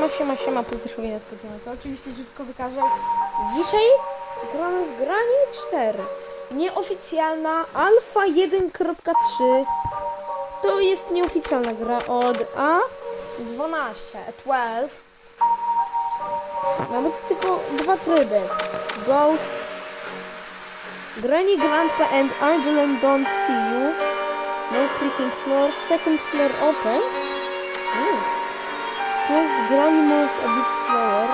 Siema, siema, siema, pozdrowienia specjalne. To oczywiście rzutko wykażę. Dzisiaj gramy w granie 4. Nieoficjalna Alpha 1.3. To jest nieoficjalna gra od A12, A12. Mamy tu tylko dwa tryby. Ghost, Granny Grandpa and Angeline don't see you. No clicking floor, second floor opened. Mm. First Granny moves a bit slower.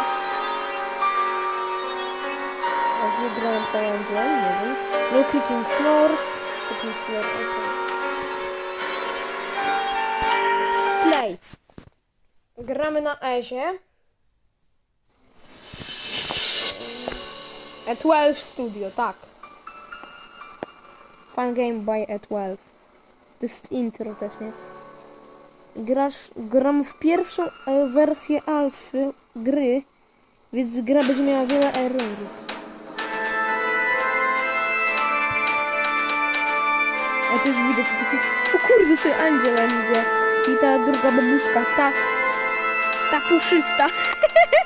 Także Grandpa i Angeline, nie wiem. No clicking floors, second floor opened. Play. Gramy na Ezie. A12 Studio, tak. Fun game by A12. To jest intro też, nie? Grasz, gram w pierwszą e, wersję alfy gry, więc gra będzie miała wiele errorów. A już widać, to są... O kurde, ty Angela idzie. Czyli ta druga babuszka, ta... Ta puszysta.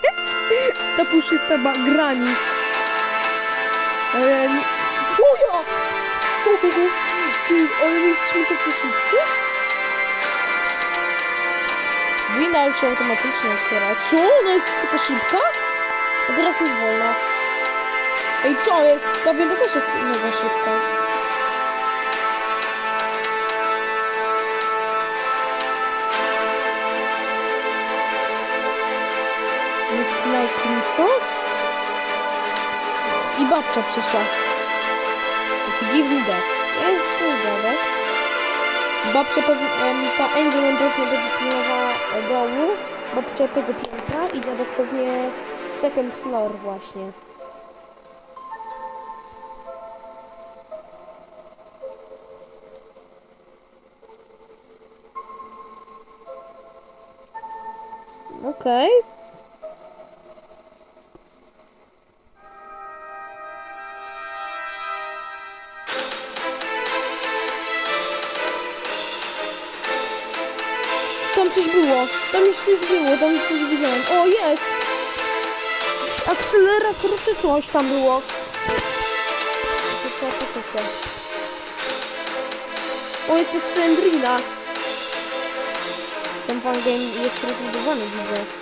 ta puszysta ba- grani. Ale nie... Ujo! Ty, ale my jesteśmy tacy szybcy? Winda już się automatycznie otwiera. Co? Ona jest taka szybka? A teraz jest wolna. Ej, co jest? Ta winda też jest mega szybka. Jest likely, co? I babcia przyszła. Taki dziwny dev. Jest też dziadek. Babcia ta Angel pewnie będzie pilnowała domu. Babcia tego piętra i dziadek pewnie second floor właśnie. Okej. Tam coś było. Tam coś widziałem. O, jest! Jakiś akcelerator czy coś tam było. To cała. O, jest też Slendrina. Ten fan game jest rozbudowany, widzę.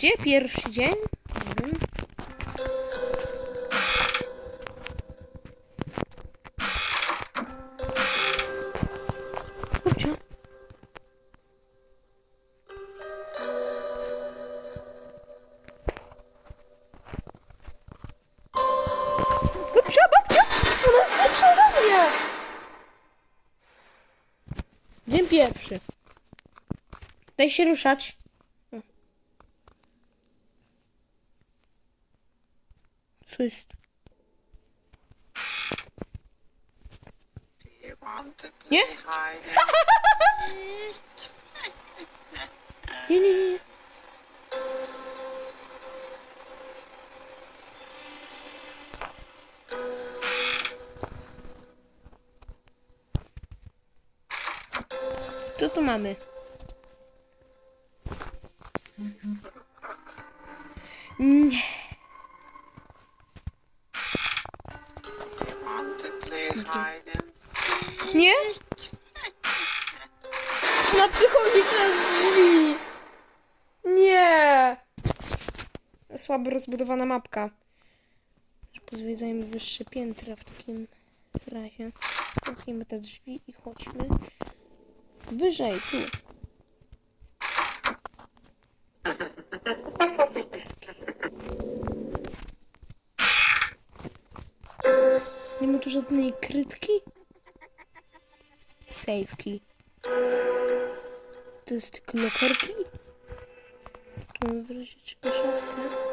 Gdzie pierwszy dzień? Ode mnie! Dzień pierwszy. Daj się ruszać. Co? Nie, nie, nie. nie. Co tu mamy? Nie. Słabo rozbudowana mapka. Pozwiedzajmy wyższe piętra w takim razie. Zamknijmy te drzwi i chodźmy wyżej, tu. Nie ma tu żadnej krytki? Key. To jest tylko lokerki? Tu mamy wyrazić szafkę,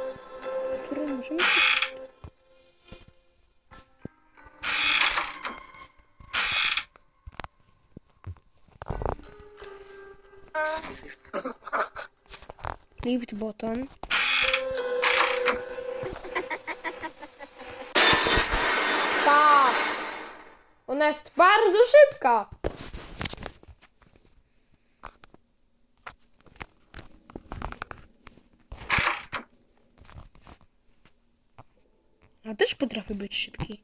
które możemy... Lift button. Pa! Ona jest bardzo szybka! Też potrafi być szybki.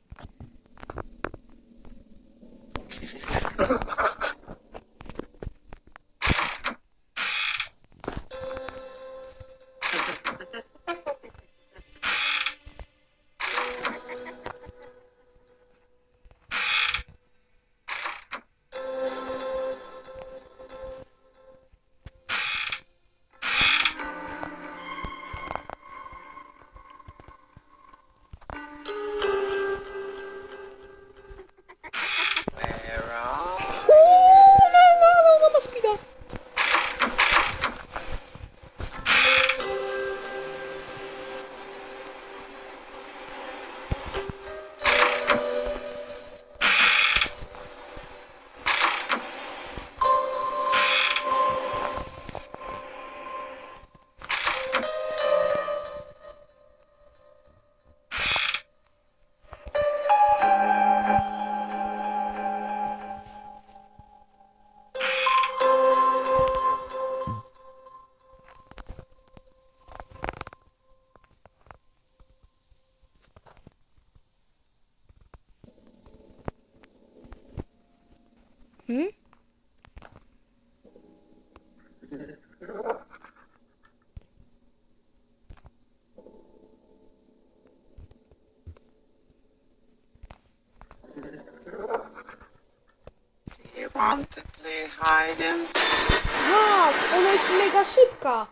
Want to play hide and seek? Tak, ona jest mega szybka.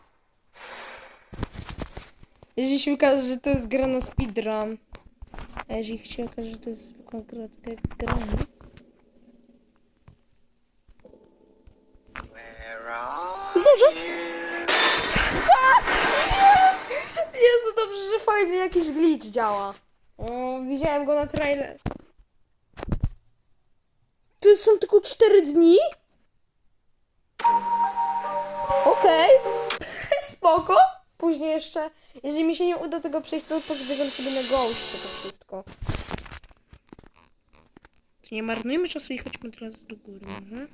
Jeżeli się okaże, że to jest gra na speedrun. A jeżeli się okaże, że to jest zwykła gra, granie. Where are Zdążę? you? Jezu, dobrze, że fajny jakiś glitch działa. O, widziałem go na trailer. To są tylko 4 dni? Okej. Spoko. Później jeszcze, jeżeli mi się nie uda tego przejść, to pozwiedzam sobie na goście to wszystko. To nie marnujmy czasu i chodźmy teraz do góry, mhm.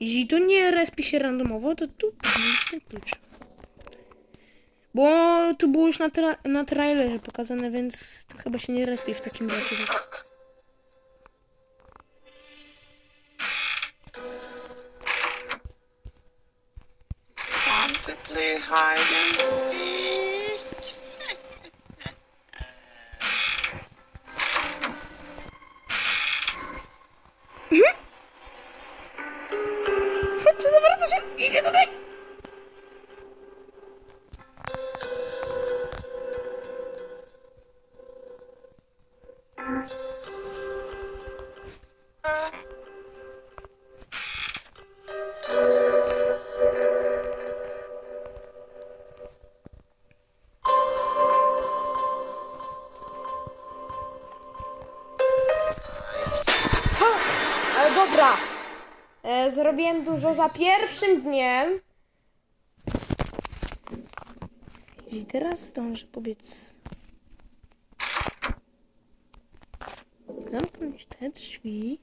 Jeśli tu nie respi się randomowo, to tu jest klucz. Bo tu było już na, tra- na trailerze pokazane, więc to chyba się nie respi w takim razie. Play hide and seek? Dobra. E, zrobiłem dużo za pierwszym dniem. I teraz zdążę pobiec. Zamknąć te drzwi.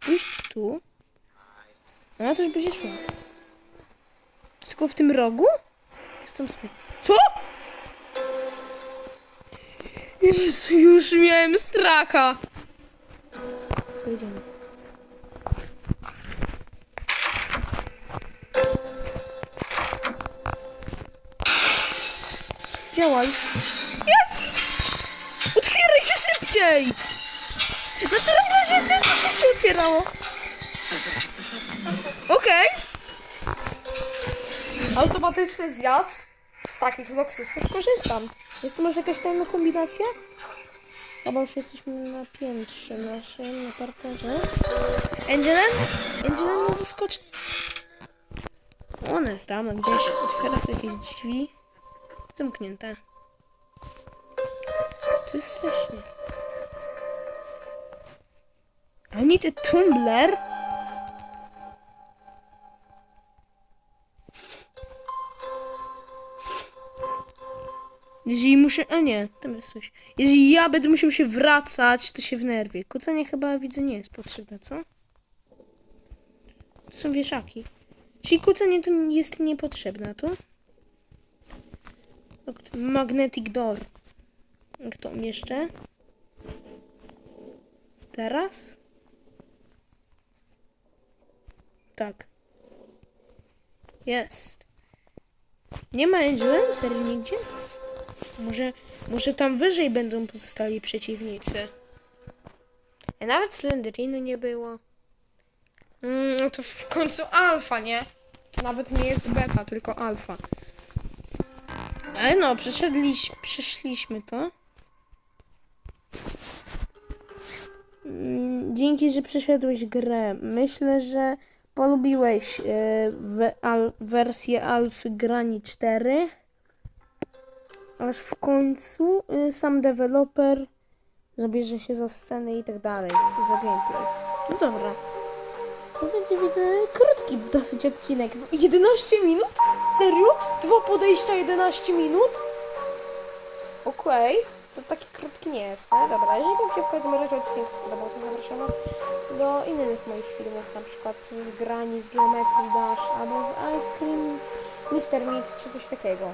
Pójść tu. Ona też będzie szła. Tylko w tym rogu? Jestem sobie. Co? Jezu, już miałem stracha. Pojedziemy. Działaj. Jest! Otwieraj się szybciej! Na trailerze się to szybciej otwierało. Okej. Automatyczny zjazd. Z takich loksysów korzystam. Jest tu może jakaś tajna kombinacja? Chyba już jesteśmy na piętrze naszym, na parterze. Angelem? Angelem nas zaskoczy. Ona jest tam gdzieś. Otwiera sobie jakieś drzwi. Zamknięte. To jest strasznie. I need a tumbler. Jeżeli muszę... A nie, tam jest coś. Jeżeli ja będę musiał się wracać, to się wnerwię. Kłócenie chyba widzę nie jest potrzebne, co? To są wieszaki. Czyli kłócenie to jest niepotrzebne, to? Magnetic door. Jak to jeszcze? Teraz? Tak. Jest. Nie ma influencer nigdzie? Może, może tam wyżej będą pozostali przeciwnicy. A nawet Slenderinu nie było. Mm, no to w końcu alfa, nie? To nawet nie jest beta, tylko alfa. Ale no, przeszedliś, przeszliśmy to. Mm, Dzięki, że przeszedłeś grę. Myślę, że polubiłeś we, al, wersję Alfy Grani 4. Aż w końcu y, sam deweloper zabierze się za scenę i tak dalej, za gameplay. No dobra. To będzie, widzę, krótki dosyć odcinek. 11 minut? Serio? Dwa podejścia 11 minut? Okej, to taki krótki nie jest, no dobra. Jeżeli Wam się w każdym razie odcinek spodobał, to zapraszam Was do innych moich filmów, na przykład z grani, z Geometry Dash, albo z Ice Cream, Mr. Meat, czy coś takiego.